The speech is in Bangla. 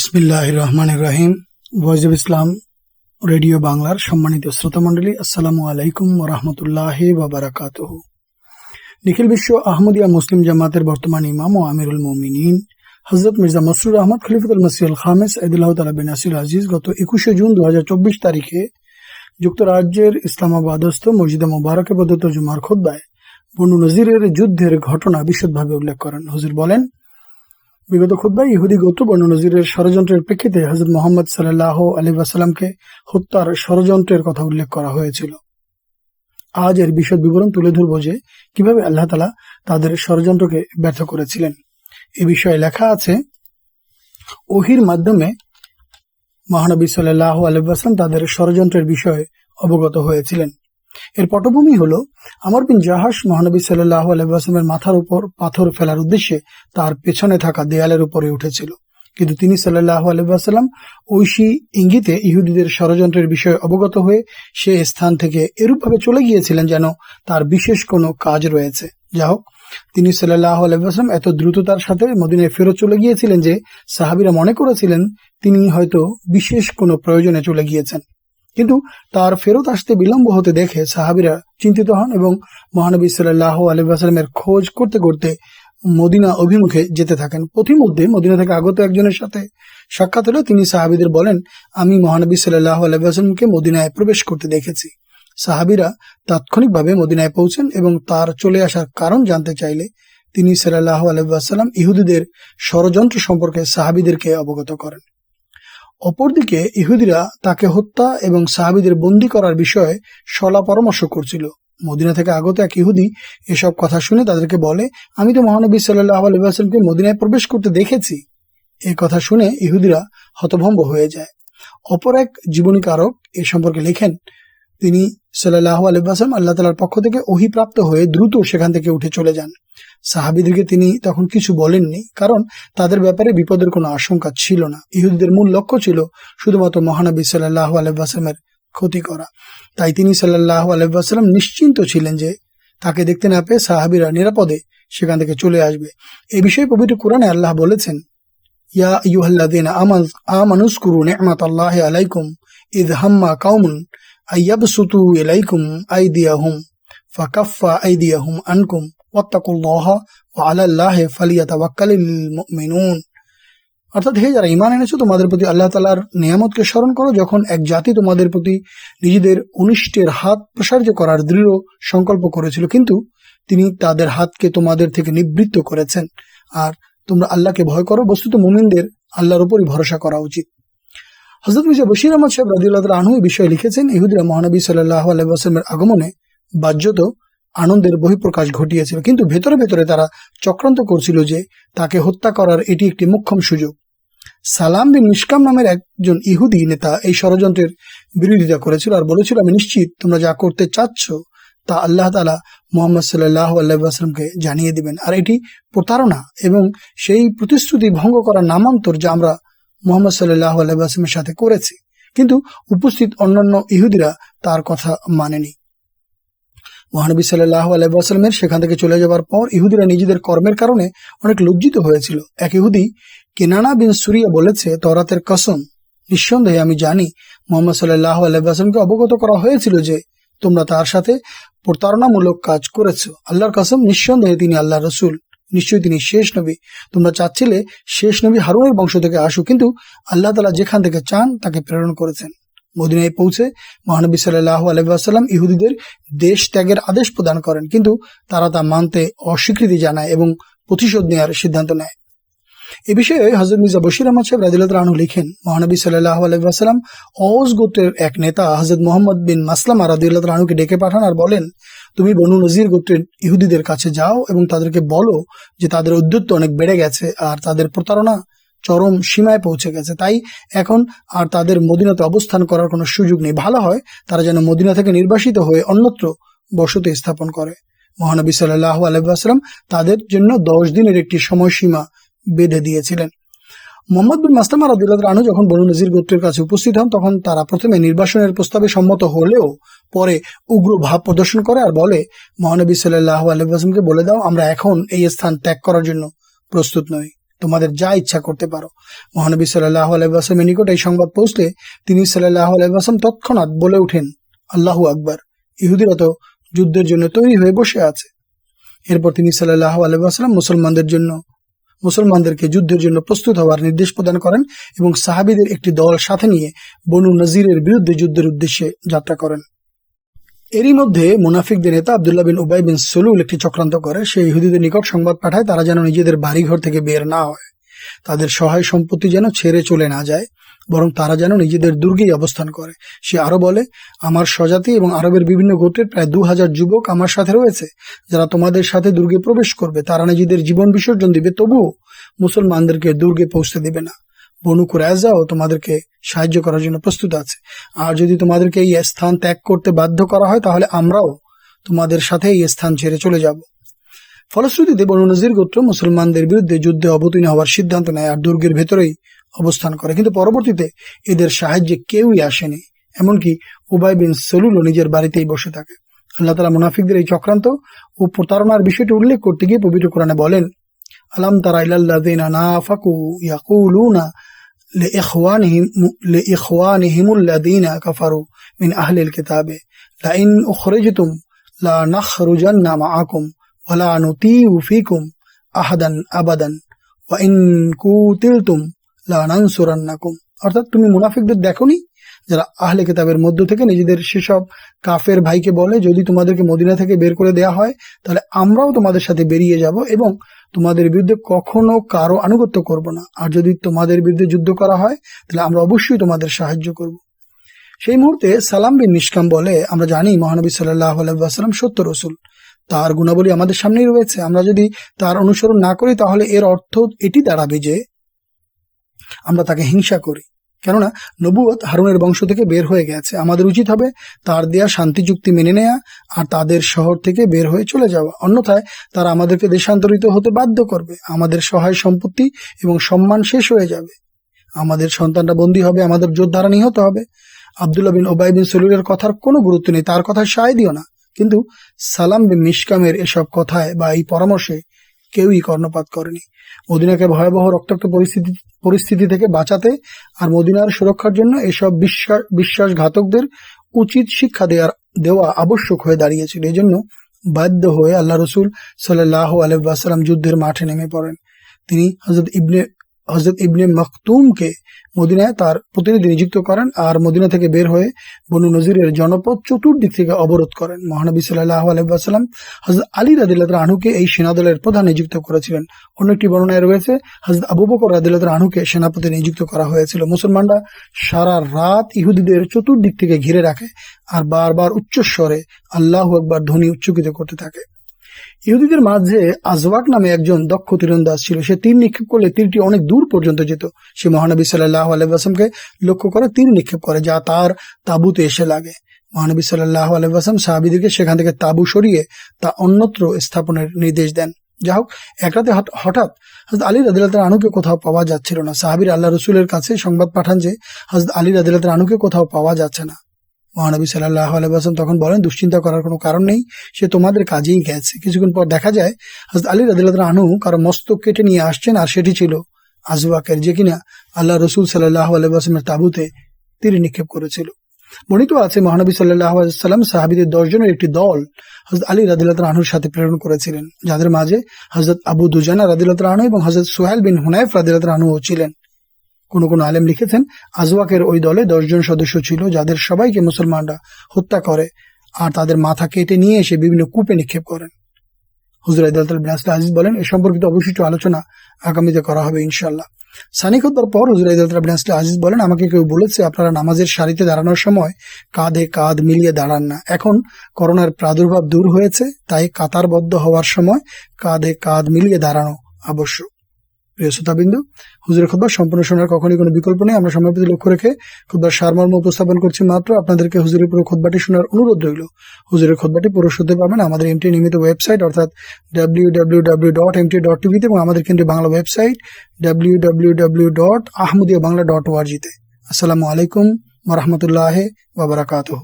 বিসমিল্লাহ রহমান রাহিম ভয়েস অব ইসলাম রেডিও বাংলার সম্মানিত শ্রোতামণ্ডলী, আসসালামু আলাইকুম রহমতুল্লাহ বাবারাকাত নিখিল বিশ্ব আহমদিয়া মুসলিম জামাতের বর্তমান ইমাম ও আমিরুল মোমিনিন হজরত মির্জা মসরুর আহমদ খলিফুল মসিউল খামেস আদিল্লাহ তালা বিন আসির আজিজ গত একুশে জুন দু হাজার চব্বিশ তারিখে যুক্তরাজ্যের ইসলামাবাদস্থ মসজিদে মোবারকে প্রদত্ত জুমার খোদ্ায় বনু নজিরের যুদ্ধের ঘটনা বিশদভাবে উল্লেখ করেন। হুজুর বলেন বিগত খুদ্ায় ইহুদি গোত্র বনু নজিরের ষড়যন্ত্রের প্রেক্ষিতে হজরত মোহাম্মদ সাল্লাহ আলী ওয়াসালামকে হত্যার ষড়যন্ত্রের কথা উল্লেখ করা হয়েছিল। আজ এর বিশদ বিবরণ তুলে ধরব যে কীভাবে আল্লাহ তালা তাদের ষড়যন্ত্রকে ব্যর্থ করেছিলেন। এ বিষয়ে লেখা আছে, ওহির মাধ্যমে মহানবী সাল্লাহ আলহাম তাদের ষড়যন্ত্রের বিষয়ে অবগত হয়েছিলেন। এর পটভূমি হল আমর বিন জাহাস মহানবী সাল্লাহ আলহামের মাথার উপর পাথর ফেলার উদ্দেশ্যে তার পেছনে থাকা দেয়ালের উপরে উঠেছিল। কিন্তু তিনি সাল্লাহ আলহাম ঐশী ইঙ্গিতে ইহুদিদের ষড়যন্ত্রের বিষয়ে অবগত হয়ে সে স্থান থেকে এরূপভাবে চলে গিয়েছিলেন যেন তার বিশেষ কোনো কাজ রয়েছে। যা হোক, তিনি সাল্লাহ আলহাম এত দ্রুততার সাথে মদিনায় ফেরত চলে গিয়েছিলেন যে সাহাবিরা মনে করেছিলেন তিনি হয়তো বিশেষ কোনো প্রয়োজনে চলে গিয়েছেন। কিন্তু তার ফেরত আসতে বিলম্ব হতে দেখে সাহাবিরা চিন্তিত হন এবং মহানবী সাল্লাহ আলহামের খোঁজ করতে করতে মদিনা অভিমুখে যেতে থাকেন। পথিমধ্যে মদিনা থেকে আগত একজনের সাথে সাক্ষাৎ হলে। তিনি সাহাবিদের বলেন, আমি মহানবী সাল্লাহ আলহামকে মদিনায় প্রবেশ করতে দেখেছি। সাহাবিরা তাৎক্ষণিকভাবে মদিনায় পৌঁছেন এবং তার চলে আসার কারণ জানতে চাইলে তিনি সাল্লাহ আলহাম ইহুদিদের ষড়যন্ত্র সম্পর্কে সাহাবিদেরকে অবগত করেন। অপরদিকে ইহুদিরা তাকে হত্যা এবং সাহাবিদের বন্দি করার বিষয়ে সলা পরামর্শ করছিল। মদিনা থেকে আগত এক ইহুদি এসব কথা শুনে তাদেরকে বলে, আমি তো মহানবী সাল্লাহ আলহামকে মদিনায় প্রবেশ করতে দেখেছি। এ কথা শুনে ইহুদিরা হতভম্ব হয়ে যায়। অপর এক জীবনীকারক এ সম্পর্কে লেখেন তিনি সাল্লাহ আলহাম আল্লাহ তালার পক্ষ থেকে অহিপ্রাপ্ত হয়ে দ্রুত সেখান থেকে উঠে চলে যান। সাহাবিদেরকে তিনি তখন কিছু বলেননি, কারণ তাদের ব্যাপারে বিপদের কোনো আশঙ্কা ছিল না। ইহুদিদের মূল লক্ষ্য ছিল শুধুমাত্র মহানবী সাল্লাহ আলহামের ক্ষতি করা। তাই তিনি সাল্লাহ আলহাম নিশ্চিন্ত ছিলেন যে তাকে দেখতে না পেয়ে সাহাবিরা নিরাপদে সেখান থেকে চলে আসবে। এ বিষয়ে পবিত্র কোরআনে আল্লাহ বলেছেন, ইয়া ইউহাল্লাদিন আমানুস করু আল্লাহ আলাইকুম ইদ হাম্মা কাউমুন আইয়াবসুতু ইলাইকুম আইদিয়াহুম ফাকাফা আইদিয়াহুম আনকুম ওয়াত্তাকুল্লাহ ওয়া আলাল্লাহ ফালিয়াতাওয়াক্কালিল মুমিনুন অর্থাৎ হে যারা ইমান এনেছো, তোমাদের প্রতি আল্লাহ তালার নিয়ামতকে স্মরণ করো, যখন এক জাতি তোমাদের প্রতি নিজেদের অনিষ্টের হাত প্রসার্য করার দৃঢ় সংকল্প করেছিল, কিন্তু তিনি তাদের হাতকে তোমাদের থেকে নিবৃত্ত করেছেন। আর তোমরা আল্লাহকে ভয় করো, বস্তুত মুমিনদের আল্লাহর উপরই ভরসা করা উচিত। হজরত মির্জা বশির আহমদ সাহেব রাজিউল্লাহ আনহু এই বিষয়ে লিখেছেন, ইহুদিরা মহানবী সাল্লাহ আলাইসলামের আগমনে বাহ্যত আনন্দের বহিঃপ্রকাশ ঘটিয়েছিল। কিন্তু ভেতরে ভেতরে তারা চক্রান্ত করছিল যে তাকে হত্যা করার এটি একটি মুখ্যম সুযোগ। সালাম বিন মিসকাম নামের একজন ইহুদি নেতা এই ষড়যন্ত্রের বিরোধিতা করেছিল আর বলেছিল, আমি নিশ্চিত তোমরা যা করতে চাচ্ছ তা আল্লাহ তালা মোহাম্মদ সাল্লাহ আল্লাহামকে জানিয়ে দিবেন। আর এটি প্রতারণা এবং সেই প্রতিশ্রুতি ভঙ্গ করার নামান্তর যা আমরা মোহাম্মদ সাল্লাহ আল্লাহামের সাথে করেছে। কিন্তু উপস্থিত অন্যান্য ইহুদিরা তার কথা মানেনি। মহানবী সাল্লাহ আলাইসাল্লামের সেখান থেকে চলে যাওয়ার পর ইহুদিরা নিজেদের কর্মের কারণে অনেক লজ্জিত হয়েছিল। এক ইহুদি, কেনানা বিন সুরিয়া বলেছে তরাতের কসম, নিঃসন্দেহে আমি জানি মোহাম্মদ সাল্লাহ আলাইসাল্লামকে অবগত করা হয়েছিল যে তোমরা তার সাথে প্রতারণামূলক কাজ করেছ। আল্লাহর কসম, নিঃসন্দেহে তিনি আল্লাহ রসুল। নিশ্চয়ই তিনি শেষ নবী। তোমরা চাচ্ছিলে শেষ নবী হারুনের বংশ থেকে আসুক, কিন্তু আল্লাহ তালা যেখান থেকে চান তাকে প্রেরণ করেছেন। মদিনায় পৌঁছে মহানবী সাল্লাহ আলহাম ইহুদিদের দেশ ত্যাগের আদেশ প্রদান করেন, কিন্তু তারা তা মানতে অস্বীকৃতি জানায় এবং প্রতিশোধ নেওয়ার সিদ্ধান্ত নেয়। এ বিষয়ে হজরত মির্জা বশির আহমদ সাহেব রাজিল্লাহ রানু লিখেন, মহানবী সাল্লাহ আলহাম অজ গোত্রের এক নেতা হজরত মোহাম্মদ বিন মাসলামা রাদিউল্লাহ রানুকে ডেকে পাঠান আর বলেন, তুমি বনু নজির গোত্রের ইহুদিদের কাছে যাও এবং তাদেরকে বলো যে তাদের উদ্যুত্ত অনেক বেড়ে গেছে আর তাদের প্রতারণা চরম সীমায় পৌঁছে গেছে। তাই এখন আর তাদের মদিনাতে অবস্থান করার কোনো সুযোগ নেই। ভালো হয় তারা যেন মদিনা থেকে নির্বাসিত হয়ে অন্যত্র বসতি স্থাপন করে। মহানবী সাল্লাহ আলহাম তাদের জন্য দশ দিনের একটি সময়সীমা বেঁধে দিয়েছিলেন। মোহাম্মদ বিন মাস্তামা রাদিল্লাহ রানু যখন বনু নজির গোত্রের কাছে উপস্থিত হন, তখন তারা প্রথমে নির্বাসনের প্রস্তাবে সম্মত হলেও পরে উগ্র ভাব প্রদর্শন করে আর বলে, মহানবী সাল্লাহ আলহামকে বলে দাও, আমরা এখন এই স্থান ত্যাগ করার জন্য প্রস্তুত নই। তোমাদের যা ইচ্ছা করতে পারো। মহানবী সাল্লাহ আলাইসলামের নিকট এই সংবাদ পৌঁছলে তিনি সাল্লাহ আলাইসলাম তৎক্ষণাৎ বলে উঠেন, আল্লাহু আকবার, ইহুদিরা তো যুদ্ধের জন্য তৈরি হয়ে বসে আছে। এরপর তিনি সাল্লাহ আলাইসাল্লাম মুসলমানদের জন্য মুসলমানদেরকে যুদ্ধের জন্য প্রস্তুত হওয়ার নির্দেশ প্রদান করেন এবং সাহাবিদের একটি দল সাথে নিয়ে বনু নজিরের বিরুদ্ধে যুদ্ধের উদ্দেশ্যে যাত্রা করেন। এরই মধ্যে মুনাফিকদের নেতা আবদুল্লাহ বিন উবাই বিন সলুল একটি চক্রান্ত করে। সেই ইহুদিদের নিকট সংবাদ পাঠায়, তারা যেন নিজেদের বাড়িঘর থেকে বের না হয়। তাদের সহায় সম্পত্তি যেন ছেড়ে চলে না যায়। বরং তারা যেন নিজেদের দুর্গেই অবস্থান করে। সে আরও বলে, আমার স্বজাতি এবং আরবের বিভিন্ন গোত্রের প্রায় দু হাজার যুবক আমার সাথে রয়েছে। যারা তোমাদের সাথে দুর্গে প্রবেশ করবে, তারা নিজেদের জীবন বিসর্জন দিবে। তবুও মুসলমানদেরকে দুর্গে পৌঁছতে দেবে না। বনু কুরাইজাও তোমাদেরকে সাহায্য করার জন্য প্রস্তুত আছে। আর যদি তোমাদেরকে এই স্থান ত্যাগ করতে বাধ্য করা হয়, তাহলে আমরাও তোমাদের সাথে এই স্থান ছেড়ে চলে যাব। ফলশ্রুতিতে বনু নজির গোত্র মুসলমানদের বিরুদ্ধে যুদ্ধে অবতীর্ণ হওয়ার সিদ্ধান্ত নেয়, আর দুর্গের ভেতরেই অবস্থান করে কিন্তু পরবর্তীতে এদের সাহায্যে কেউই আসেনি এমনকি উবাই বিন সলুলও নিজের বাড়িতেই বসে থাকে আল্লাহ তালা মুনাফিকদের এই চক্রান্ত ও প্রতারণার বিষয়টি উল্লেখ করতে গিয়ে পবিত্র কোরআনে বলেন আলাম তারা ইলাল্লাযিনা নাফাকু ইয়াকুলুনা لإخوانهم لإخوانهم الذين كفروا من أهل الكتاب لئن أخرجتم لا نخرجن معكم ولا نطيع فيكم أحدا أبدا وإن قتلتم লানানসুরান্নাকুম। অর্থাৎ তুমি মুনাফিকদের দেখোনি? যারা আহলে কেতাবের মধ্য থেকে নিজেদের সেসব কাফের ভাইকে বলে, যদি তোমাদেরকে মদিনা থেকে বের করে দেয়া হয়, তাহলে আমরাও তোমাদের সাথে বেরিয়ে যাব এবং তোমাদের বিরুদ্ধে কখনো কারও আনুগত্য করব না। আর যদি তোমাদের বিরুদ্ধে যুদ্ধ করা হয়, তাহলে আমরা অবশ্যই তোমাদের সাহায্য করব। সেই মুহূর্তে সালাম বিন নিষ্কাম বলে, আমরা জানি মহানবী সাল্লাহ আলাইসাল্লাম সত্য রসুল। তার গুণাবলী আমাদের সামনেই রয়েছে। আমরা যদি তার অনুসরণ না করি, তাহলে এর অর্থ এটি দাঁড়াবে যে আমরা তাকে হিংসা করি। কেননা নবুয়ত হারুনের বংশ থেকে বের হয়ে গেছে। আমাদের উচিত হবে তার দেয়া শান্তি চুক্তি মেনে নেয়া আর তাদের শহর থেকে বের হয়ে চলে যাওয়া। অন্যথায় তারা আমাদেরকে দেশান্তরিত হতে বাধ্য করবে। আমাদের সহায় সম্পত্তি এবং সম্মান শেষ হয়ে যাবে। আমাদের সন্তানরা বন্দী হবে, আমাদের যোদ্ধারা নিহত হবে। আবদুল্লাহ বিন ওবাই বিন সলুলের কথার কোনো গুরুত্ব নেই। তার কথায় সায় দিও না। কিন্তু সালাম বিন মিসকামের এসব কথায় বা এই পরামর্শে কেউই কর্ণপাত করেনি। মদিনাকে ভয়াবহ রক্তাক্ত পরিস্থিতি পরিস্থিতি থেকে বাঁচাতে আর মদিনার সুরক্ষার জন্য এসব বিশ্বাস, বিশ্বাসঘাতকদের উচিত শিক্ষা দেওয়ার দেওয়া আবশ্যক হয়ে দাঁড়িয়েছিল। এই জন্য বাধ্য হয়ে আল্লাহ রসুল সাল্লাহ আলহাম যুদ্ধের মাঠে নেমে পড়েন। তিনি হজরত ইবনে হজরত ইবনে মখতুমকে মদিনায় তার প্রতিনিধি নিযুক্ত করেন আর মদিনা থেকে বের হয়ে বনু নজিরের জনপদ চতুর্দিক থেকে অবরোধ করেন। মহানবী সাল্লাহ আলহাম হজরত আলী রাদিল্লাহ আনুকে এই সেনাদলের প্রধান নিযুক্ত করেছিলেন। অন্য একটি বর্ণনায় রয়েছে হজরত আবু বকর রাদিল্লাহ আনুকে সেনাপতি নিযুক্ত করা হয়েছিল। মুসলমানরা সারা রাত ইহুদিদের চতুর্দিক থেকে ঘিরে রাখে আর বারবার উচ্চস্বরে আল্লাহ একবার ধ্বনি উচ্চকিত করতে থাকে। ইহুদিদের মাঝে আজওয়াক নামে একজন দক্ষ তীরন্দাজ ছিল। সে তীর নিক্ষেপ করলে তীরটি অনেক দূর পর্যন্ত যেত। সে মহানবী সাল্লাহ আলাইসলামকে লক্ষ্য করে তীর নিক্ষেপ করে, যা তার তাবুতে এসে লাগে। মহানবী সাল্লাহ আলাইসলাম সাহাবিদিকে সেখান থেকে তাবু সরিয়ে তা অন্যত্র স্থাপনের নির্দেশ দেন। যা হোক, এক রাতে হঠাৎ হজরত আলী রাদিল্লাহ আনুকে কোথাও পাওয়া যাচ্ছিল না। সাহাবির আল্লাহ রসুলের কাছে সংবাদ পাঠান যে হজরত আলী রাদিল্লাহ আনুকে কোথাও পাওয়া যাচ্ছে না। মহানবী সাল্লাহ আলাইসাল্লাম তখন বলেন, দুশ্চিন্তা করার কোনো কারণ নেই, সে তোমাদের কাজেই গেছে। কিছুক্ষণ পর দেখা যায় হজরত আলী রাদিল্লাহ আনু কারও মস্তক কেটে নিয়ে আসছেন আর সেটি ছিল আজওয়াকের, যে কিনা আল্লাহ রসুল সাল্লাহ আলাইসলামের তাবুতে তীর নিক্ষেপ করেছিল। বর্ণিত আছে, মহানবী সাল্লাহ সাল্লাম সাহাবিদের দশজনের একটি দল হজরত আলী রাদিল্লাহ আনুর সাথে প্রেরণ করেছিলেন, যাদের মাঝে হজরত আবু দুজানা রাদিল্লাহ আনু এবং হজরত সোহেল বিন হুনাইফ রাদিল্লাহ আনুও ছিলেন। কোনো কোনো আলেম লিখেছেন, আজওয়াকের ওই দলে দশজন সদস্য ছিল যাদের সবাইকে মুসলমানরা হত্যা করে আর তাদের মাথা কেটে নিয়ে এসে বিভিন্ন কূপে নিক্ষেপ করেন। হুজুর আজিজ বলেন, এ সম্পর্কিত অবশিষ্ট আলোচনা আগামীতে করা হবে ইনশাল্লাহ সানিক হত্যার পর হুজুর আজিজ বলেন, আমাকে কেউ বলেছে আপনারা নামাজের সারিতে দাঁড়ানোর সময় কাঁধে কাঁধ মিলিয়ে দাঁড়ান না। এখন করোনার প্রাদুর্ভাব দূর হয়েছে, তাই কাতারবদ্ধ হওয়ার সময় কাঁধে কাঁধ মিলিয়ে দাঁড়ানো আবশ্যক। প্রিয় হুজুরের খোদবার সম্পূর্ণ শোনার কখনই কোনো বিকল্প নেই। আমরা সময় প্রতি লক্ষ্য রেখে খুদ্বার সারমর্ম উপস্থাপন করছি মাত্র। আপনাদেরকে হুজুরের পুরো খোদবাটি শোনার অনুরোধ রইল। হুজুরের খোদবাটি পুরো শুনতে পাবেন আমাদের এমটি নিয়মিত ওয়েবসাইট, অর্থাৎ W W W dot MT dot টিভিতে এবং আমাদের কিন্তু Bangla website W W W dot Ahmadiyya Bangla dot ওয়ার্জিতে আসসালামু আলাইকুম ওরহমতুল্লাহ বাবরাকাতহ